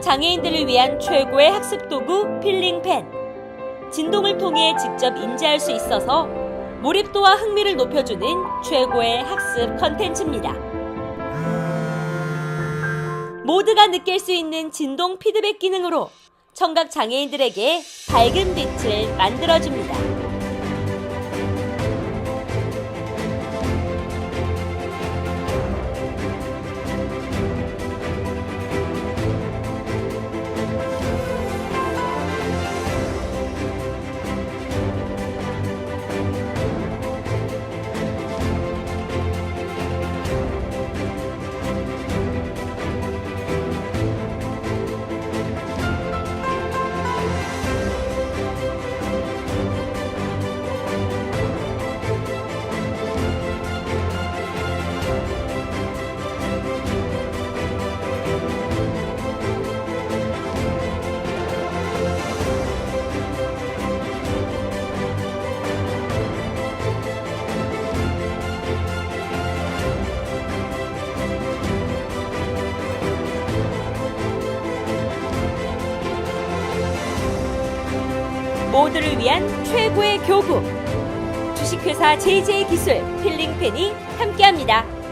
장애인들을 위한 최고의 학습 도구 필링펜. 진동을 통해 직접 인지할 수 있어서 몰입도와 흥미를 높여주는 최고의 학습 컨텐츠입니다. 모두가 느낄 수 있는 진동 피드백 기능으로 청각 장애인들에게 밝은 빛을 만들어줍니다. 모두를 위한 최고의 교구. 주식회사 JJ 기술 필링펜이 함께합니다.